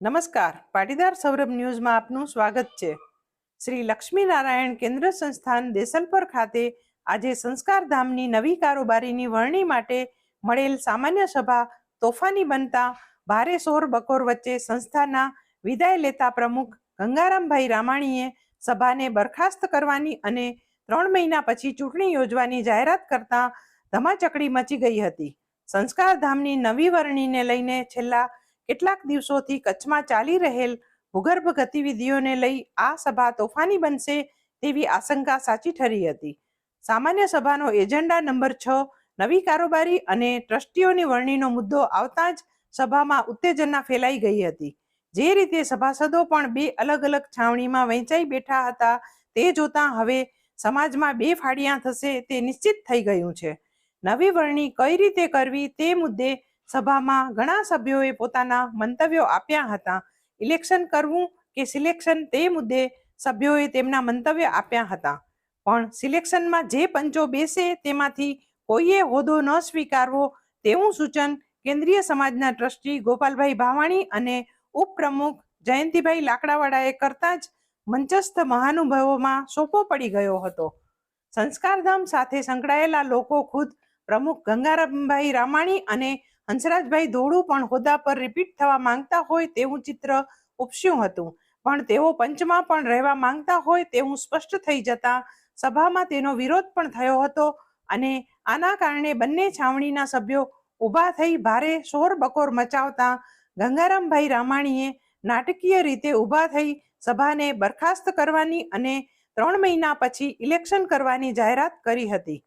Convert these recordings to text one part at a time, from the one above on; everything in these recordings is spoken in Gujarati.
નમસ્કાર. પાટીદાર સૌરભ ન્યૂઝમાં આપનું સ્વાગત છે. શ્રી લક્ષ્મીનારાયણ કેન્દ્ર સંસ્થાન દેસલપર ખાતે આજે સંસ્કારધામની નવી કારોબારીની વરણી માટે મળેલ સામાન્ય સભા તોફાની બનતા ભારે શોર બકોર વચ્ચે સંસ્થાના વિદાય લેતા પ્રમુખ ગંગારામભાઈ રામાણીએ સભાને બરખાસ્ત કરવાની અને ત્રણ મહિના પછી ચૂંટણી યોજવાની જાહેરાત કરતા ધમાચકડી મચી ગઈ હતી. સંસ્કારધામની નવી વરણીને લઈને છેલ્લા કેટલાક દિવસોથી કચ્છમાં ચાલી રહેલ ભૂગર્ભ ગતિવિધિઓને લઈ આ સભા તોફાની બનશે તેવી આશંકા સાચી ઠરી હતી. સામાન્ય સભાનો એજન્ડા નંબર છ, નવી કારોબારી અને ટ્રસ્ટીઓની વરણીનો મુદ્દો આવતા જ સભામાં ઉત્તેજના ફેલાઈ ગઈ હતી. જે રીતે સભાસદો પણ બે અલગ અલગ છાવણીમાં વહેંચાઈ બેઠા હતા તે જોતા હવે સમાજમાં બે ફાડિયા થશે તે નિશ્ચિત થઈ ગયું છે. નવી વરણી કઈ રીતે કરવી તે મુદ્દે સભામાં ઘણા સભ્યોએ પોતાના મંતવ્યો આપ્યા હતા. ઇલેક્શન કરવું કે સિલેક્શન તે મુદ્દે સભ્યોએ તેમના મંતવ્ય આપ્યા હતા. પણ સિલેક્શનમાં જે પંચો બેસે તેમાંથી કોઈએ હોદ્દો ન સ્વીકારવો તેવું સૂચન કેન્દ્રીય સમાજના ટ્રસ્ટી ગોપાલભાઈ ભાવાણી અને ઉપપ્રમુખ જયંતિભાઈ લાકડાવાળાએ કરતા જ મંચસ્થ મહાનુભાવોમાં સોપો પડી ગયો હતો. સંસ્કારધામ સાથે સંકળાયેલા લોકો ખુદ પ્રમુખ ગંગારામભાઈ રામાણી અને હંસરાજભાઈ ધોળું પણ હોદ્દા પર રિપીટ થવા માંગતા હોય તેવું ચિત્ર ઉપસ્યું હતું. પણ તેઓ પંચમાં પણ રહેવા માંગતા હોય તેવું સ્પષ્ટ થઈ જતા સભામાં તેનો વિરોધ પણ થયો હતો અને આના કારણે બંને છાવણીના સભ્યો ઊભા થઈ ભારે શોર બકોર મચાવતા ગંગારામભાઈ રામાણીએ નાટકીય રીતે ઊભા થઈ સભાને બરખાસ્ત કરવાની અને ત્રણ મહિના પછી ઇલેક્શન કરવાની જાહેરાત કરી હતી.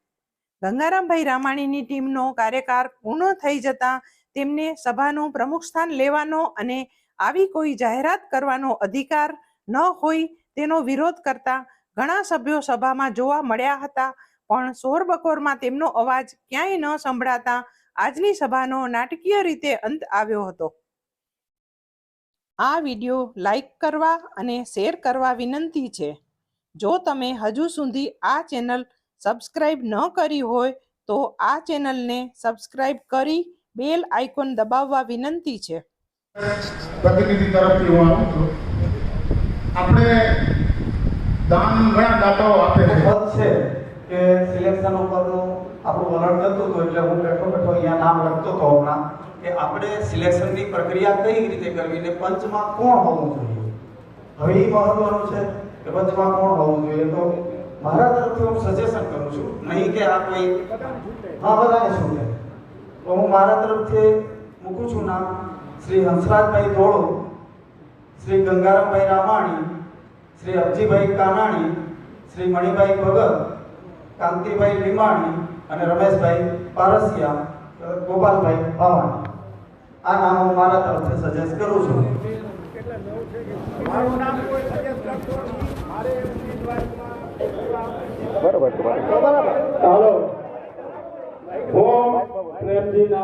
ગંગારામભાઈ રામાણીની ટીમનો કાર્યકાળ પૂર્ણ થઈ જતા તેમને સભાનું પ્રમુખ સ્થાન લેવાનો અને આવી કોઈ જાહેરાત કરવાનો અધિકાર ન હોય તેનો વિરોધ કરતા ઘણા સભ્યો સભામાં જોવા મળ્યા હતા. પણ સોર બકોરમાં તેમનો અવાજ ક્યાંય ન સંભળાતા આજની સભાનો નાટકીય રીતે અંત આવ્યો હતો. આ વિડિયો લાઈક કરવા અને શેર કરવા વિનંતી છે. જો તમે હજુ સુધી આ ચેનલ સબસ્ક્રાઇબ ન કરી હોય તો આ ચેનલને સબસ્ક્રાઇબ કરી બેલ આઇકોન દબાવવા વિનંતી છે. પ્રતિનિધિ તરફથી હું આવું છું. આપણે દાન ઘણા દાતાઓ આપે છે. કે સિલેક્શન ઉપરનું આપણું વલણ થતું હતું એટલે હું બેઠો બેઠો અહીંયા નામ લખતો હતો હમણાં કે આપણે સિલેક્શનની પ્રક્રિયા કઈ રીતે કરવી ને પંચમાં કોણ હોવું જોઈએ? હવે એ મહત્વનું છે કે પંચમાં કોણ હોવું જોઈએ? તો મારા તરફથી હું સજેશન કરું છું. નહીં કે આ કોઈ હા બધાને શું છે તો હું મારા તરફથી મૂકું છું નામ. શ્રી હંસરાજભાઈ ધોળો, શ્રી ગંગારામભાઈ રામાણી, શ્રી અબજીભાઈ કાનાણી, શ્રી મણિભાઈ ભગત, કાંતિભાઈ લીમાણી અને રમેશભાઈ પારસિયા ગોપાલભાઈ ભાવાણી. આ નામ હું મારા તરફથી સજેસ્ટ કરું છું. ચાલો. ઓમ પ્રેમજી જય